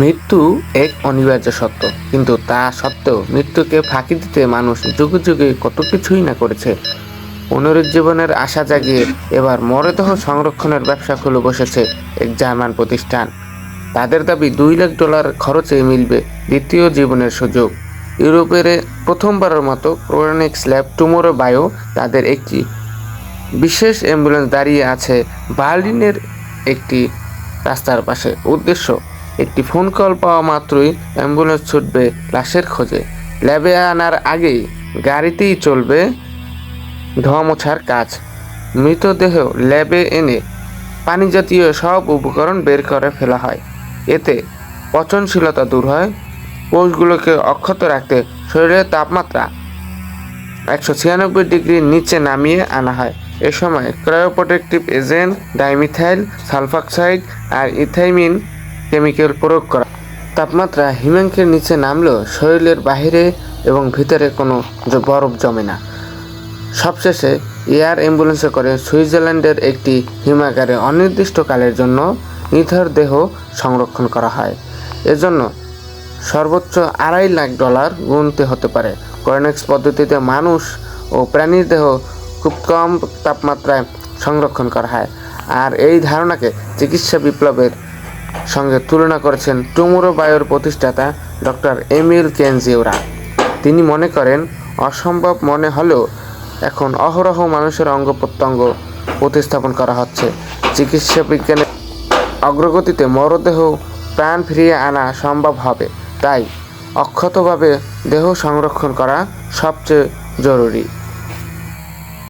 মৃত্যু এক অনিবার্য সত্য। কিন্তু তা সত্ত্বেও মৃত্যুকে ফাঁকি দিতে মানুষ যুগে যুগে কত কিছুই না করেছে। পুনরুজ্জীবনের আশা জাগিয়ে এবার মরদেহ সংরক্ষণের ব্যবসা খুলে বসেছে এক জার্মান প্রতিষ্ঠান। তাদের দাবি দুই লাখ ডলার খরচে মিলবে দ্বিতীয় জীবনের সুযোগ। ইউরোপের প্রথমবারের মতো ক্রোনিক্স ল্যাব টুমোরো বায়ো তাদের একটি বিশেষ অ্যাম্বুলেন্স দাঁড়িয়ে আছে বার্লিনের একটি রাস্তার পাশে। উদ্দেশ্য একটি ফোন কল পাওয়া মাত্রই অ্যাম্বুলেন্স ছুটবে লাশের খোঁজে। ল্যাবে আনার আগেই গাড়িতেই চলবে ধোয়া মোছার কাজ। মৃতদেহ ল্যাবে এনে পানি জাতীয় সব উপকরণ বের করে ফেলা হয়। এতে পচনশীলতা দূর হয়, কোষগুলোকে অক্ষত রাখতে শরীরের তাপমাত্রা একশো ছিয়ানব্বই ডিগ্রির নিচে নামিয়ে আনা হয়। এ সময় ক্রায়োপ্রোটেক্টিভ এজেন্ট, ডাইমিথাইল, সালফাক্সাইড আর ইথাইমিন কেমিক্যাল প্রয়োগ করা। তাপমাত্রা হিমাঙ্কের নিচে নামলেও শরীরের বাইরে এবং ভিতরে কোনো বরফ জমে না। সবশেষে এয়ার অ্যাম্বুলেন্সে করে সুইজারল্যান্ডের একটি হিমাগারে অনির্দিষ্টকালের জন্য নিথর দেহ সংরক্ষণ করা হয়। এজন্য সর্বোচ্চ আড়াই লাখ ডলার গুনতে হতে পারে। কর্নেক্স পদ্ধতিতে মানুষ ও প্রাণীর দেহ খুব কম তাপমাত্রায় সংরক্ষণ করা হয়। আর এই ধারণাকে চিকিৎসা বিপ্লবের সঙ্গে তুলনা করেছেন টুমোরো বায়োর প্রতিষ্ঠাতা ডক্টর এমিল কেনজিওরা। তিনি মনে করেন, অসম্ভব মনে হলেও এখন অহরহ মানুষের অঙ্গ প্রত্যঙ্গ প্রতিস্থাপন করা হচ্ছে। চিকিৎসা বিজ্ঞানের অগ্রগতিতে মরদেহ প্রাণ ফিরিয়ে আনা সম্ভব হবে। তাই অক্ষতভাবে দেহ সংরক্ষণ করা সবচেয়ে জরুরি।